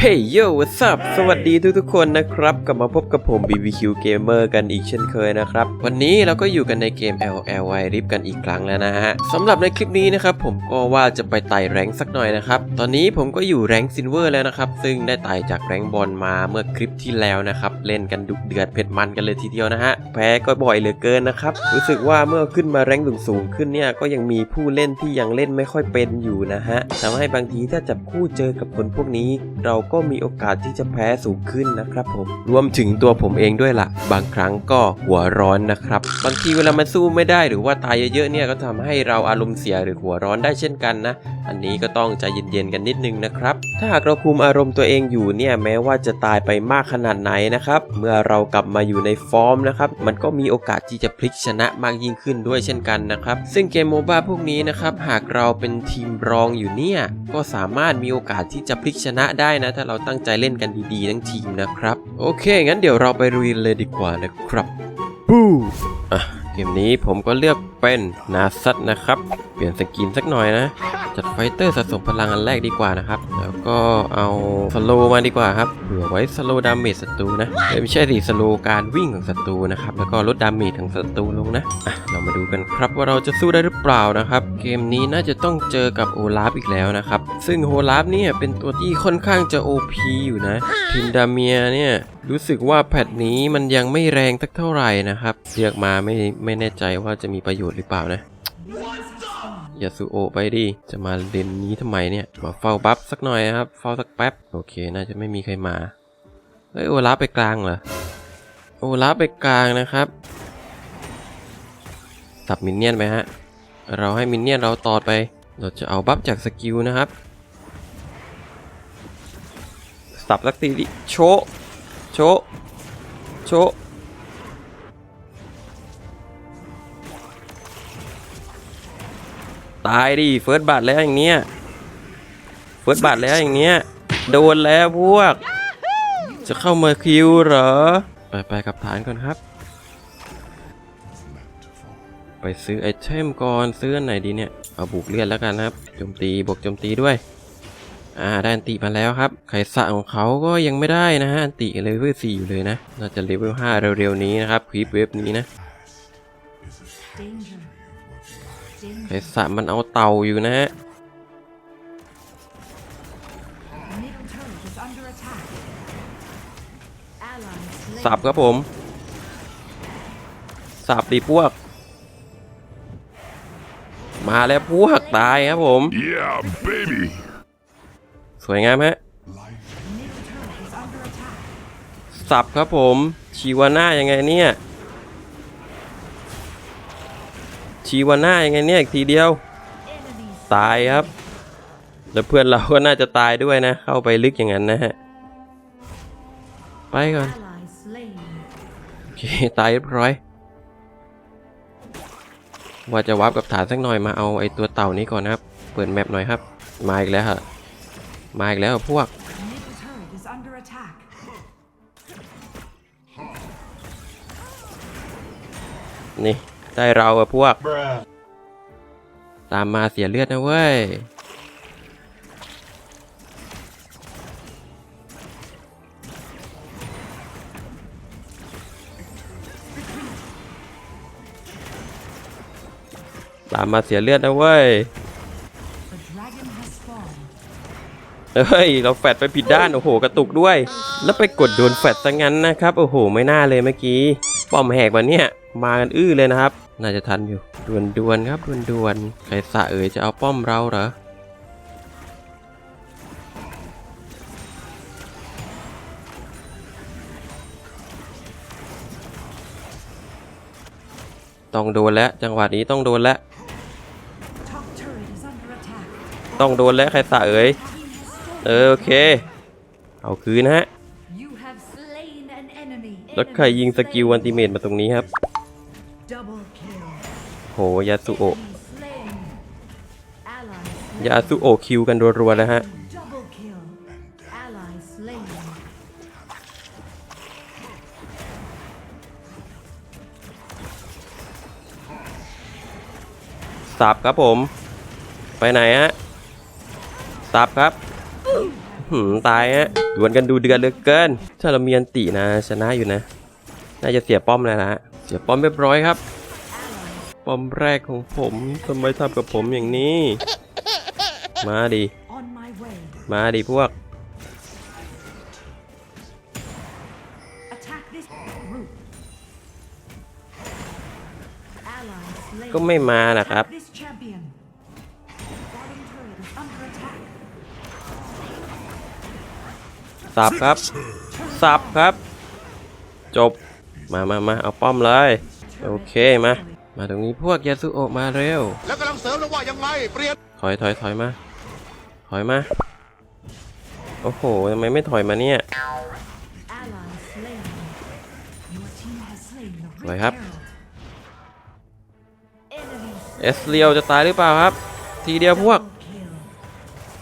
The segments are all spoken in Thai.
เฮ้ยโย่ what's up สวัสดีทุกๆคนนะครับ กลับมาพบกับผม BBQ Gamer กันอีกเช่นเคยนะครับ วันนี้เราก็อยู่กันในเกม LLY Rip กันอีกครั้งแล้วนะฮะสำหรับในคลิปนี้นะครับ ผมก็ว่าจะไปไต่แรงสักหน่อยนะครับ ตอนนี้ผมก็อยู่แรงซิลเวอร์แล้วนะครับ ซึ่งได้ไต่จากแรงบอลมาเมื่อคลิปที่แล้วนะครับ เล่นกันดุเดือดเผ็ดมันกันเลยทีเดียวนะฮะ แพ้ก็บ่อยเหลือเกินนะครับ รู้สึกว่าเมื่อขึ้นมาแรงสูงๆขึ้นเนี่ย ก็ยังมีผู้เล่นที่ยังเล่นไม่ค่อยเป็นอยู่นะฮะทำให้บางทีถ้าจับคู่เจอกับคนพวกนี้เราก็มีโอกาสที่จะแพ้สูงขึ้นนะครับผมรวมถึงตัวผมเองด้วยละ่ะ บางครั้งก็หัวร้อนนะครับ บางทีเวลามันสู้ไม่ได้หรือว่าตายเยอะๆเนี่ยก็ทำให้เราอารมณ์เสียหรือหัวร้อนได้เช่นกันนะ อันนี้ก็ต้องใจเย็นๆกันนิดนึงนะครับ ถ้าหากเราคุมอารมณ์ตัวเองอยู่เนี่ยแม้ว่าจะตายไปมากขนาดไหนนะครับ เมื่อเรากลับมาอยู่ในฟอร์มนะครับมันก็มีโอกาสที่จะพลิกชนะมากยิ่งขึ้นด้วยเช่นกันนะครับ ซึ่งเกมโมบ้าพวกนี้นะครับหากเราเป็นทีมรองอยู่เนี่ยก็สามารถมีโอกาสที่จะพลิกชนะได้นะถ้าเราตั้งใจเล่นกันดีๆทั้งทีมนะครับ โอเค งั้นเดี๋ยวเราไปรุยเลยดีกว่านะครับปูอะ กมนี้ผมก็เลือกเป็นนาซัตนะครับ เปลี่ยนสกินสักหน่อยนะ จัดไฟเตอร์สะสมพลังอันแรกดีกว่านะครับ แล้วก็เอาสโลมาดีกว่าครับเผื่อไว้สโลดาเมจศัตรูนะเอ้ยไม่ใช่สิสโลการวิ่งของศัตรูนะครับ แล้วก็ลดดาเมจของศัตรูลงนะอะเรามาดูกันครับว่าเราจะสู้ได้หรือเปล่านะครับ เกมนี้น่าจะต้องเจอกับโอลาฟอีกแล้วนะครับ ซึ่งโอลาฟเนี่ยเป็นตัวที่ค่อนข้างจะ OP อยู่นะทินดาเมียเนี่ย รู้สึกว่าแพทนี้มันยังไม่แรงสักเท่าไหร่นะครับ เรียกมาไม่ไม่แน่ใจว่าจะมีประโยชน์หรือเปล่านะยาสุโอไปดิ จะมาเลนนี้ทำไมเนี่ย มาเฝ้าบัฟสักหน่อยครับ เฝ้าสักแป๊บ โอเค น่าจะไม่มีใครมา เฮ้ย โอลาไปกลางเหรอ โอลาไปกลางนะครับ สับมินเนี่ยนไปฮะ เราให้มินเนี่ยนเราตอดไป เราจะเอาบัฟจากสกิลนะครับ สับสักทีดิ โช ชะโชะตายดิเฟิร์สบัตแล้วอย่างเนี้ยเฟิร์สบัตแล้วอย่างเนี้ยโดนแล้วพวก จะเข้ามาคิวเหรอ ไปไปกับฐานก่อนครับ ไปซื้อไอเทมก่อนซื้ออันไหนดีเนี่ย เอาบุกเลือดแล้วกันนะครับโจมตีบวกโจมตีด้วย อ่าได้อันติมาแล้วครับ ไขสะของเขาก็ยังไม่ได้นะฮะ อันติเลเวล4อยู่เลยนะ น่าจะเลเวล5เร็วๆนี้นะครับคลิปเว็บนี้นะ ไข Danger. สะมันเอาเต่าอยู่นะฮะสับครับผม สับดีพวก มาแล้วพวกตายครับผม Yeah, baby. สวยงามฮะสับครับผม ชีวาน่ายังไงเนี่ย ชีวาน่ายังไงเนี่ย อีกทีเดียว ตายครับ แล้วเพื่อนเราก็น่าจะตายด้วยนะ เข้าไปลึกอย่างนั้นนะฮะ ไปก่อน โอเค ตายเรียบร้อย ว่าจะวับกับฐานสักหน่อยมาเอาไอตัวเต่านี้ก่อนนะครับ เปิดแมปหน่อยครับ มาอีกแล้วฮะ มาอีกแล้วพวก นี่ ได้เราอะพวก ตามมาเสียเลือดนะเว้ย ตามมาเสียเลือดนะเว้ย เฮ้ย เราแฟดไปผิดด้าน โอ้โห กระตุกด้วย แล้วไปกดโดนแฟดซะงั้นนะครับ โอ้โห ไม่น่าเลยเมื่อกี้ ป้อมแหกวันเนี้ยมากันอื้อเลยนะครับ น่าจะทันอยู่ดวนดวนครับดวนดวนใครสะเอ๋ยจะเอาป้อมเราเหรอต้องโดนแล้วจังหวะนี้ต้องโดนแล้ว ต้องโดนแล้วใครสะเอ๋ย เออโอเค เอาคืนนะฮะ You have slain an enemy. แล้วใครยิงสกิลอันติเมตมาตรงนี้ครับ Double kill. โหยาสุโอะ Enemy slain. Ally slain. ยาสุโอคิวกันรัวๆแล้วฮะ Double kill. Ally slain. สับครับผม ไปไหนฮะ สับครับโอเค หืมตายฮะดวลกันดูเดือดเหลือเกิน ถ้าเรามีอันตินะ ชนะอยู่นะ น่าจะเสียป้อมแล้วนะเสียป้อมเรียบร้อยครับ ป้อมแรกของผมทำไมทำกับผมอย่างนี้ มาดิ มาดิพวก ก็ไม่มานะครับ สับครับ สับครับ จบ มามามาเอาป้อมเลย โอเคมา มาตรงนี้พวกยาสุโอะมาเร็ว แล้วกำลังเสริมแล้วว่ายังไงเปลี่ยนถอยถอยถอยมา ถอยมา โอ้โหทำไมไม่ถอยมาเนี่ย Ally slain. Your team has slain the สวย Red ครับ Herald. Enemy เอสเรียวจะตายหรือเปล่าครับ ทีเดียวพวก double kill.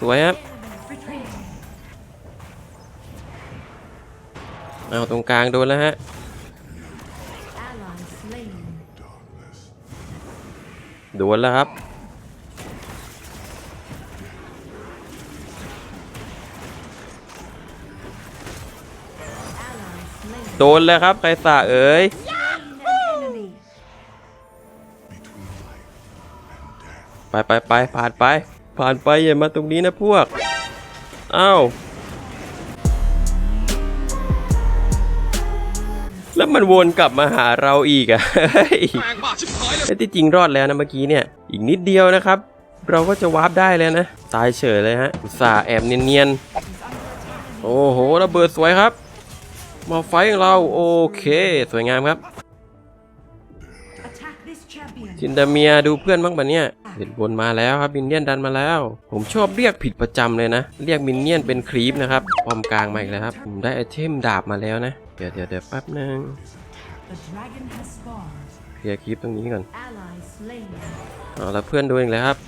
สวยครับ เอาตรงกลางโดนแล้วฮะโดนแล้วครับโดนแล้วครับใครสาเอ๋ยไปไปไปผ่านไป ผ่านไปอย่ามาตรงนี้นะพวก อ้าว แล้วมันวนกลับมาหาเราอีกอะเฮ้ยแปลงบ้าชิบหายเลยแต่ที่จริงรอดแล้วนะเมื่อกี้เนี่ย อีกนิดเดียวนะครับ เราก็จะวาร์ปได้แล้วนะ ตายเฉยเลยฮะอุตส่าห์แอบเนียนๆ โอ้โหระเบิดสวยครับ มาไฟของเราโอเค สวยงามครับ Attack this champion. จินดาเมียดูเพื่อนบ้างปะเนี่ยเห็นบนมาแล้วครับมินเนี่ยนดันมาแล้ว ผมชอบเรียกผิดประจำเลยนะ เรียกมินเนี่ยนเป็นครีปนะครับปอมกลางมาอีกแล้วครับผมได้ไอเทมดาบมาแล้วนะ เดี๋ยวเดี๋ยวเดี๋ยวแป๊บนึง The dragon has spawned. เคลียร์คลิปตรงนี้ก่อน Ally slain. เอาละเพื่อนดูอีกแล้วครับ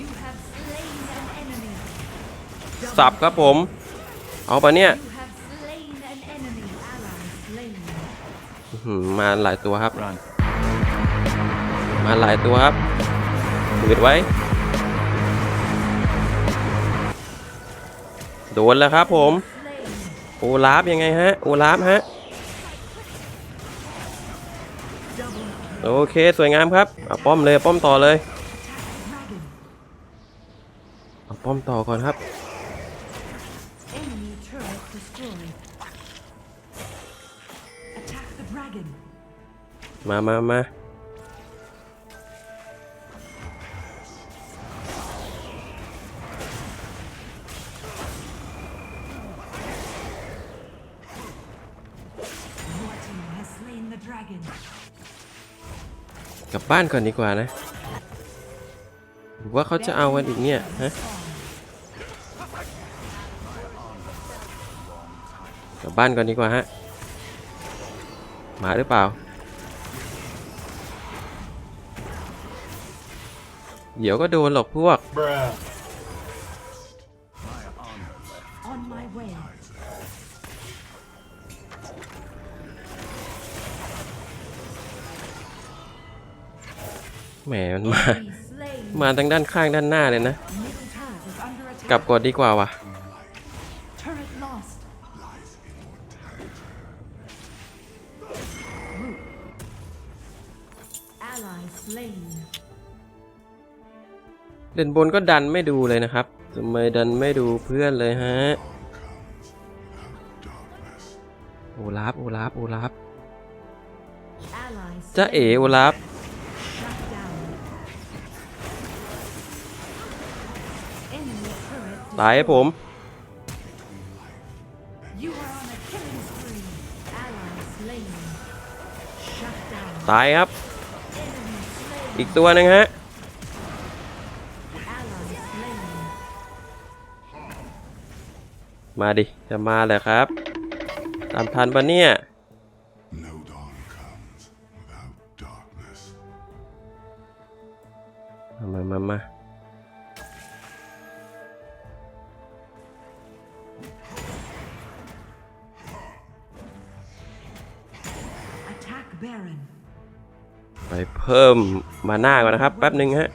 You have slain an enemy. สับครับผม เอาปะเนี่ย You have slain an enemy. Ally slain. อื้อหือมาหลายตัวครับ มาหลายตัวครับถือไว้ โดนแล้วครับผม โอลาฟยังไงฮะ โอลาฟฮะ โอเคสวยงามครับเอาป้อมเลยป้อมต่อเลยเอาป้อมต่อก่อนครับ มามามา บบ้านก่อนดีกว่านะหรือว่าเขาจะเอากันอีกเนี่ยฮะกลับบ้านก่อนดีกว่าฮะมาหรือเปล่า เดี๋ยวก็โดนหรอกพวก แหมมันมา Enemy slain. มาทางด้านข้างด้านหน้าเลยนะ Middle turret is under attack. กลับก่อนดีกว่าวะ Turret lost. Root. Ally slain. เด่นบนก็ดันไม่ดูเลยนะครับทำไมดันไม่ดูเพื่อนเลยฮะ โอลาฟโอลาฟโอลาฟ Ally จ้าเอ๋โอลาฟ ตายให้ผม You are on a killing spree. Ally slain. Shut down. ตายครับ Enemy slain. อีกตัวหนึ่งฮะ Ally slain. มาดิ จะมาเลยครับ ตามทันปะเนี่ย ไปเพิ่มมาหน้าก่อนนะครับแป๊บหนึ่งฮะ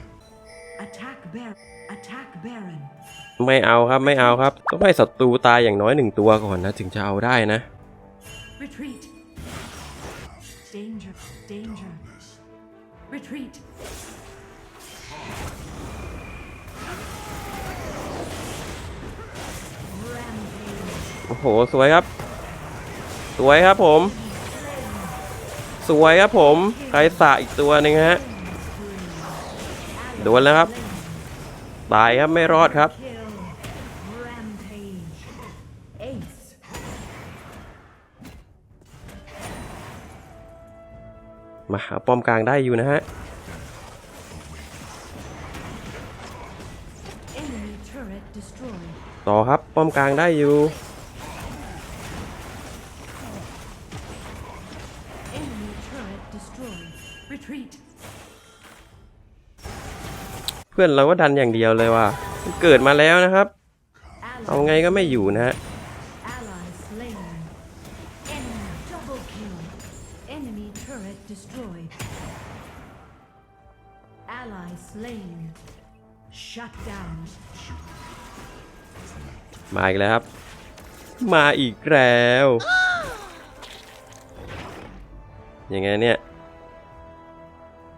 Attack Baron. Attack Baron. ไม่เอาครับไม่เอาครับ ต้องให้ศัตรูตายอย่างน้อยหนึ่งตัวก่อนนะ ถึงจะเอาได้นะ Retreat. Danger. Danger. Retreat. Rampage. โอ้โห สวยครับ สวยครับผม สวยครับผมไกสะอีกตัวหนึ่งฮะโดนแล้วครับ ตายครับไม่รอดครับ มาหาป้อมกลางได้อยู่นะฮะต่อครับป้อมกลางได้อยู่ พื่อนเราก็ดันอย่างเดียวเลยว่ะเกิดมาแล้วนะครับ เอาไงก็ไม่อยู่นะฮะมาอีกแล้วครับ มาอีกแล้วยังไงเนี่ย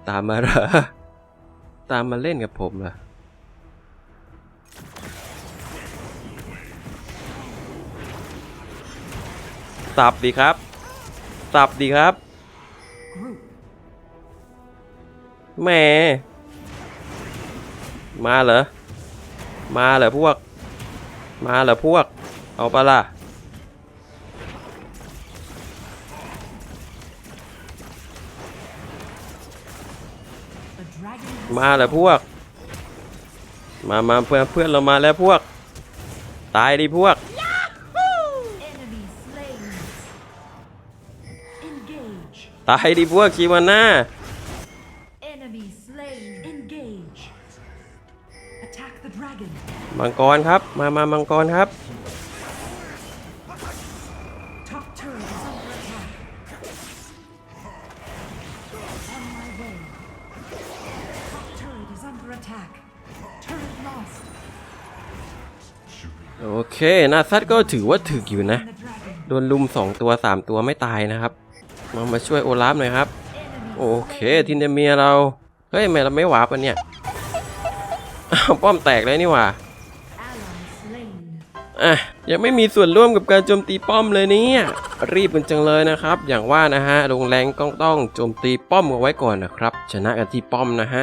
ตามมาเหรอ ตามมาเล่นกับผมเหรอสับดีครับสับดีครับแหมมาเหรอ มาเหรอพวก มาเหรอพวก เอาปะล่ะ มาเหรอพวก มามาเพื่อนเพื่อนเรามาแล้วพวก ตายดิพวก ตายดิพวกชิวาน่ามังกรครับ มามามังกรครับ นาซัดก็ถือว่าถึกอยู่นะ โดนลุม 2 ตัว 3 ตัวไม่ตายนะครับ มามาช่วยโอลาฟหน่อยครับ โอเคทินเดเมียเรา เฮ้ยทำไมเราไม่หวาปะเนี่ยป้อมแตกเลยนี่หว่าอะยังไม่มีส่วนร่วมกับการโจมตีป้อมเลยเนี่ย รีบกันจังเลยนะครับ อย่างว่านะฮะลงแรงก็ต้องโจมตีป้อมเอาไว้ก่อนนะครับ ชนะกันที่ป้อมนะฮะ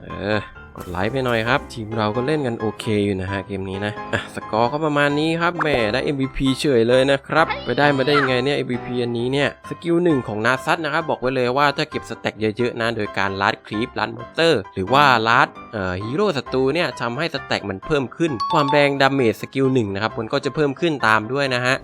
เออ กดไลค์ไปหน่อยครับ ทีมเราก็เล่นกันโอเคอยู่นะฮะเกมนี้นะอะสกอร์ก็ประมาณนี้ครับแหมได้ MVP เฉยเลยนะครับไปได้มาได้ยังไงเนี่ย MVP อันนี้เนี่ยสกิลหนึ่งของนาซัตนะครับบอกไว้เลยว่าถ้าเก็บสแต็กเยอะๆนะโดยการลัดคลิปลัดมอนเตอร์ หรือว่าลัดเอ่อฮีโร่ศัตรูเนี่ยทำให้สแต็กมันเพิ่มขึ้น ความแรงดาเมจสกิลหนึ่งนะครับมันก็จะเพิ่มขึ้นตามด้วยนะฮะ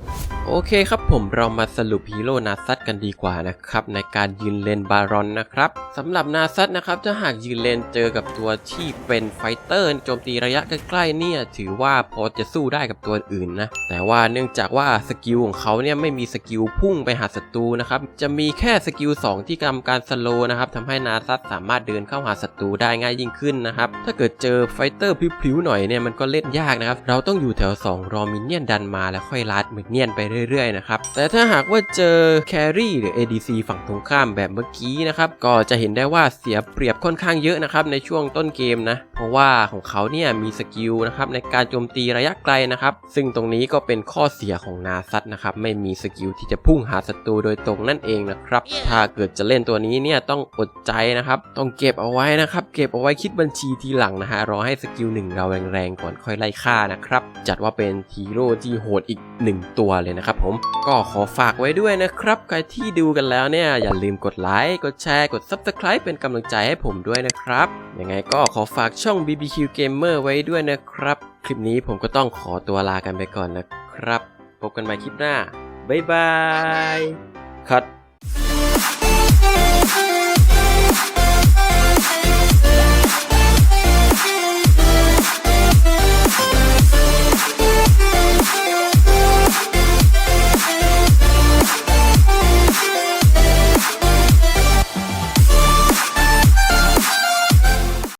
โอเคครับผมเรามาสรุปฮีโร่นาซัตกันดีกว่านะครับในการยืนเลนบารอนนะครับสำหรับนาซัตนะครับถ้าหากยืนเลนเจอกับตัวที่ที่เป็นไฟเตอร์โจมตีระยะใกล้ๆเนี่ยถือว่าพอจะสู้ได้กับตัวอื่นนะแต่ว่าเนื่องจากว่าสกิลของเขาเนี่ยไม่มีสกิลพุ่งไปหาศัตรูนะครับจะมีแค่สกิล2ที่ทำการสโลนะครับทำให้นาซัตสามารถเดินเข้าหาศัตรูได้ง่ายยิ่งขึ้นนะครับถ้าเกิดเจอไฟเตอร์พลิ้วๆหน่อยเนี่ยมันก็เล่นยากนะครับเราต้องอยู่แถว 2 รอมินเนี่ยนดันมาแล้วค่อยลัดมินเนี่ยนไปเรื่อยๆนะครับแต่ถ้าหากว่าเจอแครี่หรือ ADC ฝั่งตรงข้ามแบบเมื่อกี้นะครับก็จะเห็นได้ว่าเสียเปรียบค่อนข้างเยอะนะครับในช่วงต้นเกมนะ เพราะว่าของเขาเนี่ยมีสกิลนะครับในการโจมตีระยะไกลนะครับ ซึ่งตรงนี้ก็เป็นข้อเสียของนาซัตนะครับ ไม่มีสกิลที่จะพุ่งหาศัตรูโดยตรงนั่นเองนะครับ ถ้าเกิดจะเล่นตัวนี้เนี่ยต้องอดใจนะครับ ต้องเก็บเอาไว้นะครับ เก็บเอาไว้คิดบัญชีทีหลังนะฮะ รอให้สกิลหนึ่งเราแรงๆก่อนค่อยไล่ฆ่านะครับ จัดว่าเป็นฮีโร่ที่โหดอีกหนึ่งตัวเลยนะครับผม ก็ขอฝากไว้ด้วยนะครับ ใครที่ดูกันแล้วเนี่ยอย่าลืมกดไลค์ กดแชร์ กด Subscribe เป็นกำลังใจให้ผมด้วยนะครับ ยังไงก็ขอฝากช่อง BBQ Gamer ไว้ด้วยนะครับ คลิปนี้ผมก็ต้องขอตัวลากันไปก่อนนะครับ พบกันใหม่คลิปหน้า บ๊ายบายคัด